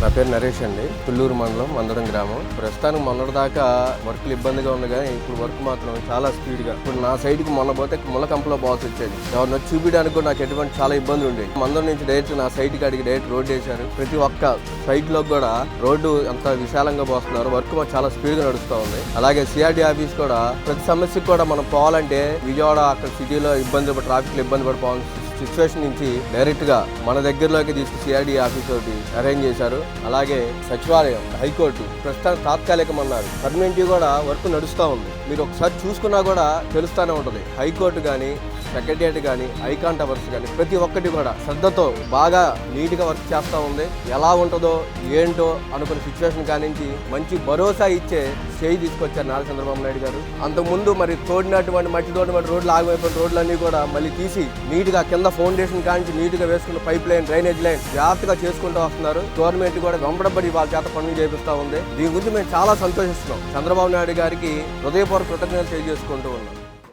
నా పేరు నరేష్ అండి. పుల్లూరు మండలం మందడం గ్రామం. ప్రస్తుతానికి మొన్నటి దాకా వర్క్లు ఇబ్బందిగా ఉంది కానీ ఇప్పుడు వర్క్ మాత్రం చాలా స్పీడ్గా. ఇప్పుడు నా సైడ్కి మొన్న పోతే ముళ్ళకంపలో బాస్ వచ్చేది. ఎవరిని వచ్చి చూపించడానికి కూడా నాకు ఎటువంటి చాలా ఇబ్బందులు ఉండేవి. మందరం నుంచి డైరెక్ట్ నా సైట్ కాడికి డైరెక్ట్ రోడ్ వేశారు. ప్రతి ఒక్క సైట్లో కూడా రోడ్డు అంత విశాలంగా పోస్తున్నారు. వర్క్ మాకు చాలా స్పీడ్గా నడుస్తూ ఉంది. అలాగే సిఆర్డీ ఆఫీస్ కూడా ప్రతి సమస్యకు కూడా మనం పోవాలంటే విజయవాడ అక్కడ సిటీలో ఇబ్బంది ట్రాఫిక్లో ఇబ్బంది పడిపోవాల్సి సిచ్యువేషన్ నుంచి డైరెక్ట్గా మన దగ్గరలోకి తీసుకు సిఆర్డి ఆఫీస్ తోటి అరేంజ్ చేశారు. అలాగే సచివాలయం హైకోర్టు ప్రస్తుతానికి తాత్కాలికం అన్నారు పర్మనెంట్ కూడా వర్క్ నడుస్తూ ఉంది. మీరు ఒకసారి చూసుకున్నా కూడా తెలుస్తూనే ఉంటుంది. హైకోర్టు కానీ సెక్రటరియట్ కానీ ఐకాన్ టవర్స్ కానీ ప్రతి ఒక్కటి కూడా శ్రద్ధతో బాగా నీట్గా వర్క్ చేస్తూ ఉంది. ఎలా ఉంటుందో ఏంటో అనుకున్న సిచ్యువేషన్ కానించి మంచి భరోసా ఇచ్చే చేయి తీసుకొచ్చారు నారా చంద్రబాబు నాయుడు గారు. అంతకుముందు మరి తోడినటువంటి మట్టి తోడినటువంటి రోడ్లు ఆగిపోయిన రోడ్లన్నీ కూడా మళ్ళీ తీసి నీట్గా కింద ఫౌండేషన్ కానించి నీట్గా వేసుకున్న పైప్ లైన్ డ్రైనేజ్ లైన్ జాగ్రత్తగా చేసుకుంటూ వస్తున్నారు. గవర్నమెంట్ కూడా వెంబడబడి వాళ్ళ చేత పనులు చేపిస్తూ ఉంది. దీని గురించి మేము చాలా సంతోషిస్తున్నాం. చంద్రబాబు నాయుడు గారికి హృదయపూర్వక కృతజ్ఞతలు తెలియజేసుకుంటూ ఉన్నాం.